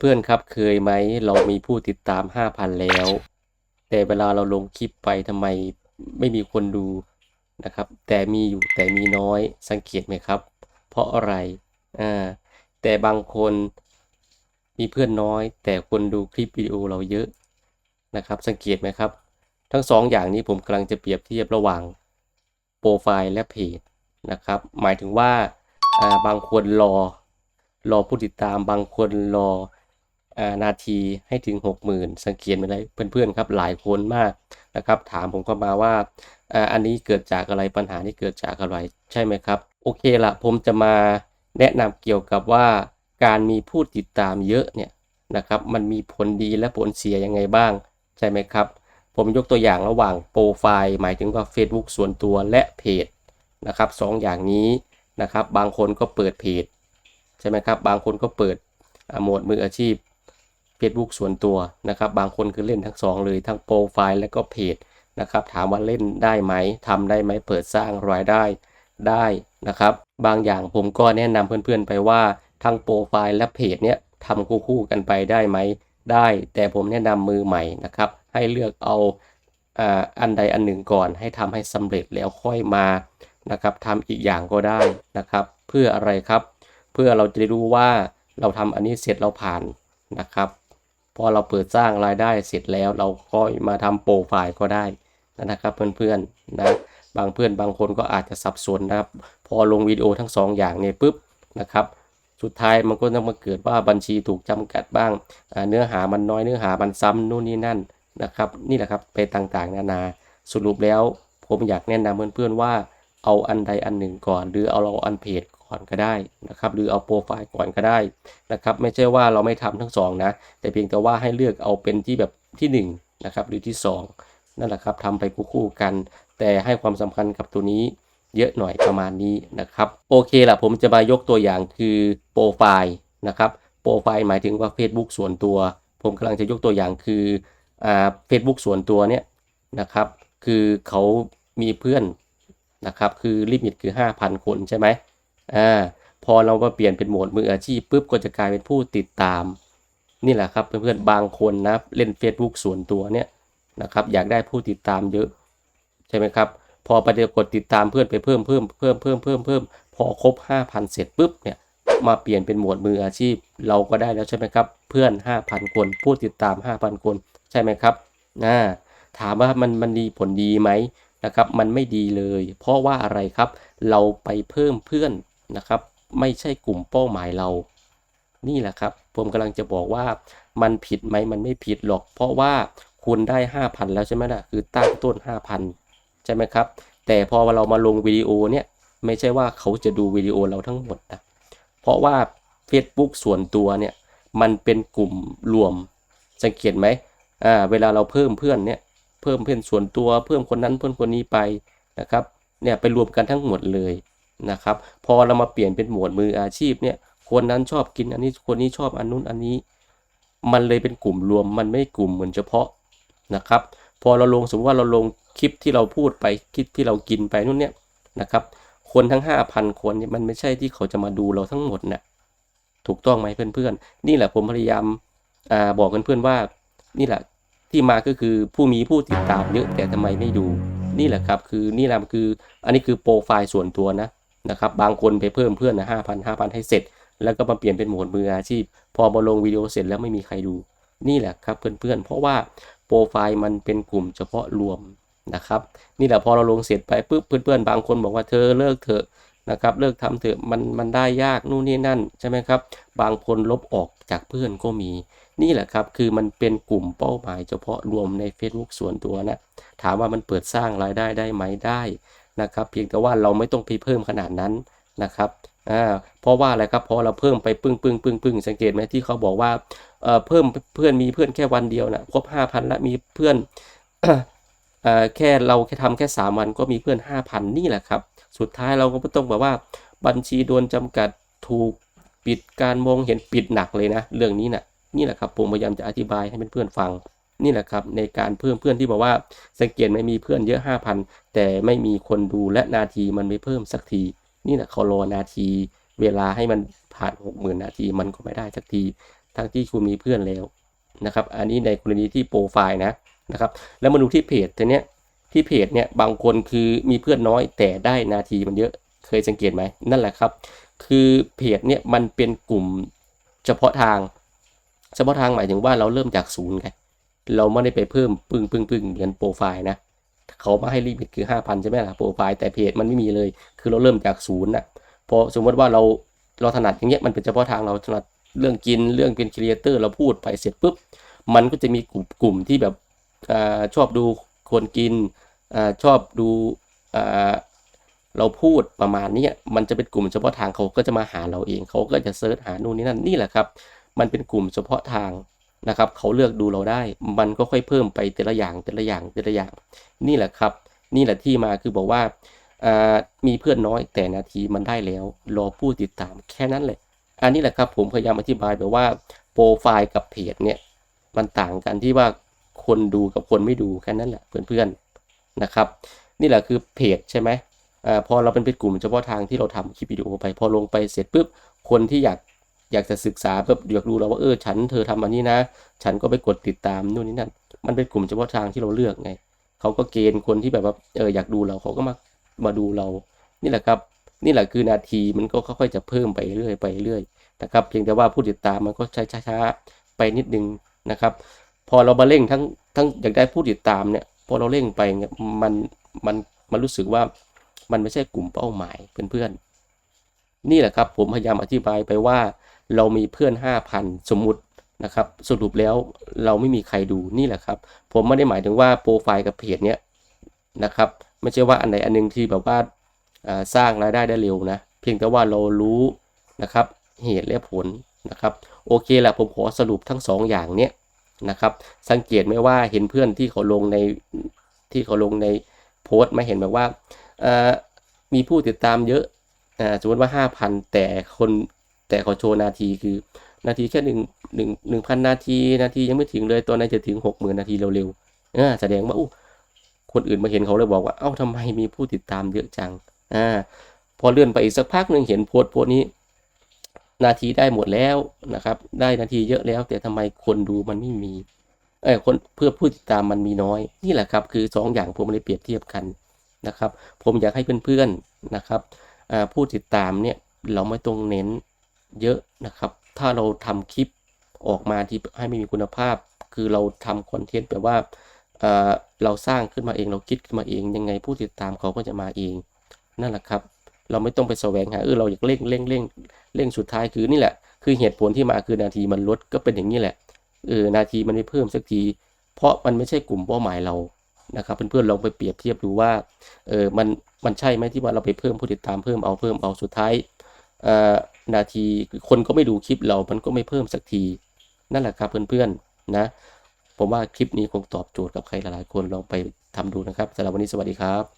เพื่อนๆครับเคยไหมเรามีผู้ติดตาม 5,000 แล้ว แต่เวลาเราลงคลิปไปทำไมไม่มีคนดูนะครับ แต่มีอยู่แต่มีน้อยสังเกตไหมครับ เพราะอะไรอ่าแต่บางคนมีเพื่อนน้อย แต่คนดูคลิปวิดีโอเราเยอะนะครับ สังเกตไหมครับ ทั้งสองอย่างนี้ผมกำลังจะเปรียบเทียบระหว่างโปรไฟล์และเพจนะครับ หมายถึงว่าอ่าบางคนรอรอผู้ติดตามบางคนรอ นาทีให้ถึง 60,000 สังเกตไหมเลยเพื่อนๆครับหลายคนมากนะครับถามผมเข้ามาว่าอันนี้เกิดจากอะไรปัญหานี้เกิดจากอะไรใช่ไหมครับ โอเคละผมจะมาแนะนำเกี่ยวกับว่าการมีผู้ติดตามเยอะเนี่ยนะครับมันมีผลดีและผลเสียยังไงบ้างใช่ไหมครับ ผมยกตัวอย่างระหว่างโปรไฟล์หมายถึงว่า Facebook ส่วนตัวและเพจนะครับสองอย่างนี้นะครับบางคนก็เปิดเพจใช่ไหมครับบางคนก็เปิดโหมดมืออาชีพ Facebook ส่วนตัวนะครับ บางคนคือเล่นทั้งสองเลยทั้งโปรไฟล์และก็เพจนะครับ ถามว่าเล่นได้ไหมทำได้ไหมเปิดสร้างรายได้ได้นะครับ บางอย่างผมก็แนะนำเพื่อนๆไปว่าทั้งโปรไฟล์และเพจเนี้ยทำคู่ๆกันไปได้ไหมได้ แต่ผมแนะนำมือใหม่นะครับ ให้เลือกเอาอ่าอันใดอันหนึ่งก่อนให้ทำให้สำเร็จแล้วค่อยมานะครับทำอีกอย่างก็ได้นะครับ เพื่ออะไรครับ เพื่อเราจะได้รู้ว่าเราทำอันนี้เสร็จเราผ่านนะครับ พอเราเปิดสร้างรายได้เสร็จแล้วเราก็มาทำโปรไฟล์ก็ได้นะครับเพื่อนๆนะบางเพื่อนบางคนก็อาจจะสับสนนะครับ พอลงวิดีโอทั้งสองอย่างเนี่ยปุ๊บนะครับสุดท้ายมันก็ต้องมาเกิดว่าบัญชีถูกจำกัดบ้าง เนื้อหามันน้อยเนื้อหามันซ้ำนู่นนี่นั่นนะครับนี่แหละครับไปต่างๆ นานาสรุปแล้วผมอยากแนะนำเพื่อนๆว่าเอาอันใดอันหนึ่งก่อน หรือเอาเราอันเพจ ก่อนก็ได้นะครับ หรือเอาโปรไฟล์ก่อนก็ได้นะครับ ไม่ใช่ว่าเราไม่ทำทั้งสองนะ แต่เพียงแต่ว่าให้เลือกเอาเป็นที่แบบที่หนึ่งนะครับ หรือที่สองนั่นแหละครับทำไปคู่กัน แต่ให้ความสำคัญกับตัวนี้เยอะหน่อยประมาณนี้นะครับ โอเคละผมจะมายกตัวอย่างคือโปรไฟล์นะครับ โปรไฟล์หมายถึงว่า Facebook ส่วนตัว ผมกำลังจะยกตัวอย่างคืออ่า Facebook ส่วนตัวเนี่ยนะครับ คือเขามีเพื่อนนะครับ คือลิมิตคือ 5,000 คนใช่ไหม อ่าพอเรามาเปลี่ยนเป็นโหมดมืออาชีพปุ๊บก็จะกลายเป็นผู้ติดตาม นี่แหละครับเพื่อนๆบางคนนะเล่น Facebook ส่วนตัวเนี่ยนะครับอยากได้ผู้ติดตามเยอะใช่ไหมครับพอไปเดียวกดติดตามเพื่อนไปเพิ่มเพิ่มเพิ่มเพิ่มเพิ่มเพิ่มพอครบ 5,000 เสร็จปุ๊บเนี่ยมาเปลี่ยนเป็นหมวดมืออาชีพ เราก็ได้แล้วใช่ไหมครับ เพื่อน 5,000 คน ผู้ติดตาม 5,000 คน ใช่ไหมครับอ่าถามว่ามันมันดีผลดีไหมนะครับ มันไม่ดีเลย เพราะว่าอะไรครับ เราไปเพิ่มเพื่อน นะครับ ไม่ใช่กลุ่มเป้าหมายเรา นี่แหละครับ ผมกำลังจะบอกว่ามันผิดไหมมันไม่ผิดหรอก เพราะว่าคุณได้ 5,000 แล้วใช่ไหมล่ะ คือตั้งต้น 5,000 ใช่ไหมครับ แต่พอเรามาลงวิดีโอเนี่ย ไม่ใช่ว่าเขาจะดูวิดีโอเราทั้งหมดนะ เพราะว่า Facebook ส่วนตัวเนี่ย มันเป็นกลุ่มรวม สังเกตไหมอ่า เวลาเราเพิ่มเพื่อนเนี่ย เพิ่มเพื่อนส่วนตัว เพิ่มคนนั้นเพิ่มคนนี้ไปนะครับ เนี่ยไปรวมกันทั้งหมดเลย นะครับ พอเรามาเปลี่ยนเป็นหมวดมืออาชีพเนี่ยคนนั้นชอบกินอันนี้คนนี้ชอบอันนู้นอันนี้ มันเลยเป็นกลุ่มรวมมันไม่กลุ่มเหมือนเฉพาะนะครับ พอเราลงสมมติว่าเราลงคลิปที่เราพูดไปคลิปที่เรากินไปนู่นเนี่ยนะครับ คนทั้ง 5,000 คนเนี่ยมันไม่ใช่ที่เขาจะมาดูเราทั้งหมดนะถูกต้องไหมเพื่อนๆ นี่แหละผมพยายามอ่าบอกเพื่อนๆว่า นี่แหละที่มาก็คือผู้มีผู้ติดตามเยอะแต่ทำไมไม่ดู นี่แหละครับ คือนี่แหละคือ อันนี้คือโปรไฟล์ส่วนตัวนะ นะครับบางคนไปเพิ่มเพื่อนนะห้าพันห้าพันให้เสร็จ แล้วก็มาเปลี่ยนเป็นหมวดมืออาชีพ พอมาลงวิดีโอเสร็จแล้วไม่มีใครดูนี่แหละครับเพื่อนๆ เพราะว่าโปรไฟล์มันเป็นกลุ่มเฉพาะรวมนะครับ นี่แหละพอเราลงเสร็จไปปุ๊บเพื่อนๆ บางคนบอกว่าเธอเลิกเถอะนะครับเลิกทำเถอะมันมันได้ยากนู่นนี่นั่นใช่ไหมครับ บางคนลบออกจากเพื่อนก็มี นี่แหละครับคือมันเป็นกลุ่มเป้าหมายเฉพาะรวมใน Facebook ส่วนตัวนะ ถามว่ามันเปิดสร้างรายได้ได้ไหมได้ นะครับเพียงแต่ว่าเราไม่ต้องไปเพิ่มขนาดนั้นนะครับอ่าเพราะว่าอะไรครับพอเราเพิ่มไปปึ้งปึ้งปึ้งปึ้งสังเกตไหมที่เขาบอกว่าเอ่อเพิ่มเพื่อนมีเพื่อนแค่วันเดียวนะครบ5,000แล้วมีเพื่อนเอ่อแค่เราแค่ทำแค่3วันก็มีเพื่อน5,000นี่แหละครับ สุดท้ายเราก็ต้องแบบว่าบัญชีโดนจำกัดถูกปิดการมองเห็นปิดหนักเลยนะ เรื่องนี้นะนี่แหละครับผมพยายามจะอธิบายให้เพื่อนๆฟัง นี่แหละครับในการเพิ่มเพื่อนที่บอกว่า สังเกตไม่มีเพื่อนเยอะ 5,000 แต่ไม่มีคนดูและนาทีมันไม่เพิ่มสักที นี่แหละเขารอนาที เวลาให้มันผ่าน 60,000 นาทีมันก็ไม่ได้สักที ทั้งที่คุณมีเพื่อนแล้วนะครับ อันนี้ในกรณีที่โปรไฟล์นะนะครับ แล้วมาดูที่เพจตัวเนี้ยที่เพจเนี่ยบางคนคือมีเพื่อนน้อยแต่ได้นาทีมันเยอะเคยสังเกตไหมนั่นแหละครับ คือเพจเนี่ยมันเป็นกลุ่มเฉพาะทาง เฉพาะทางหมายถึงว่าเราเริ่มจากศูนย์ไง เราไม่ได้ไปเพิ่มปึ้งปึ้งปึ้งเหมือนโปรไฟล์นะเขามาให้ลิมิตคือ 5,000 ใช่ไหมล่ะโปรไฟล์แต่เพจมันไม่มีเลย คือเราเริ่มจากศูนย์น่ะพอสมมติว่าเราเราถนัดอย่างเงี้ยมันเป็นเฉพาะทางเราถนัดเรื่องกินเรื่องเป็นครีเอเตอร์เราพูดไปเสร็จปุ๊บมันก็จะมีกลุ่มกลุ่มที่แบบอชอบดูคนกินอชอบดูเราพูดประมาณนี้มันจะเป็นกลุ่มเฉพาะทางเขาก็จะมาหาเราเองเขาก็จะเซิร์ชหานู่นนี่นั่นนี่แหละครับ มันเป็นกลุ่มเฉพาะทาง นะครับเขาเลือกดูเราได้ มันก็ค่อยเพิ่มไปแต่ละอย่างแต่ละอย่างแต่ละอย่าง นี่แหละครับ นี่แหละที่มาคือบอกว่าามีเพื่อนน้อยแต่นาทีมันได้แล้ว รอผู้ติดตามแค่นั้นแหละอันนี้แหละครับผมพยายามอธิบายแบบว่าโปรไฟล์กับเพจเนี่ยมันต่างกันที่ว่าคนดูกับคนไม่ดูแค่นั้นแหละเพื่อนๆนะครับ นี่แหละคือเพจใช่ไหมอพอเราเป็นเป็นกลุ่มเฉพาะทางที่เราทำคลิปวิดีโอไป พอลงไปเสร็จปุ๊บคนที่อยาก อยากจะศึกษาแบบอยากรู้เราว่าเออฉันเธอทำอันนี้นะ ฉันก็ไปกดติดตามนู่นนี่นั่นมันเป็นกลุ่มเฉพาะทางที่เราเลือกไงเขาก็เกณฑ์คนที่แบบว่าเอออยากดูเราเขาก็มามาดูเรา นี่แหละครับ นี่แหละคือนาทีมันก็ค่อยๆจะเพิ่มไปเรื่อยไปเรื่อยนะครับเพียงแต่ว่าผู้ติดตามมันก็ช้าๆไปนิดนึงนะครับ พอเรามาเร่งทั้งทั้งอยากได้ผู้ติดตามเนี่ยพอเราเร่งไปเนี่ยมันมันมันรู้สึกว่ามันไม่ใช่กลุ่มเป้าหมายเพื่อนๆนี่แหละครับผมพยายามอธิบายไปว่า เรามีเพื่อน 5,000 สมมุตินะครับสรุปแล้วเราไม่มีใครดูนี่แหละครับ ผมไม่ได้หมายถึงว่าโปรไฟล์กับเพจเนี้ยนะครับไม่ใช่ว่าอันไหนอันหนึงที่แบบว่าสร้างรายได้ได้เร็วนะ เพียงแต่ว่าเรารู้นะครับเหตุและผลนะครับโอเคแหละผมขอสรุปทั้งสองอย่างเนี้ยนะครับสังเกตไหมว่าเห็นเพื่อนที่เขาลงในที่เขาลงในโพสต์มาเห็นแบบว่ามีผู้ติดตามเยอะอสมมติว่า 5,000 แต่คน แต่เขาโชว์นาทีคือ นาทีแค่หนึ่งหนึ่งหนึ่งพันนาที นาทียังไม่ถึงเลยตัวไหนจะถึงหกหมื่นนาทีเร็วๆอ่าแสดงว่าอู้คนอื่นมาเห็นเขาเลยบอกว่าเอ้าทำไมมีผู้ติดตามเยอะจังอ่าพอเลื่อนไปอีกสักพักหนึ่งเห็นโพสต์โพสต์นี้ นาทีได้หมดแล้วนะครับ ได้นาทีเยอะแล้ว แต่ทำไมคนดูมันไม่มีเออคนเพื่อผู้ติดตามมันมีน้อย นี่แหละครับ คือสองอย่างผมเลยเปรียบเทียบกันนะครับ ผมอยากให้เพื่อนๆนะครับผู้ติดตามเนี่ยเราไม่ต้องเน้น เยอะนะครับ ถ้าเราทำคลิปออกมาที่ให้ไม่มีคุณภาพ คือเราทำคอนเทนต์แบบว่าเอ่อเราสร้างขึ้นมาเองเราคิดขึ้นมาเองยังไงผู้ติดตามเขาก็จะมาเอง นั่นแหละครับ เราไม่ต้องไปแสวงหาเออเราอยากเร่งเร่งเร่งเร่งสุดท้ายคือนี่แหละ คือเหตุผลที่มาคือนาทีมันลดก็เป็นอย่างนี้แหละเออนาทีมันไม่เพิ่มสักที เพราะมันไม่ใช่กลุ่มเป้าหมายเรานะครับเพื่อนๆลองไปเปรียบเทียบดูว่าเออมันมันใช่ไหมที่ว่าเราไปเพิ่มผู้ติดตามเพิ่มเอาเพิ่มเอาสุดท้ายเอ่อ นาที คนก็ไม่ดูคลิปเรา มันก็ไม่เพิ่มสักที นั่นแหละครับเพื่อนๆนะ ผมว่าคลิปนี้คงตอบโจทย์กับใครหลายๆคนลองไปทำดูนะครับสำหรับวันนี้สวัสดีครับ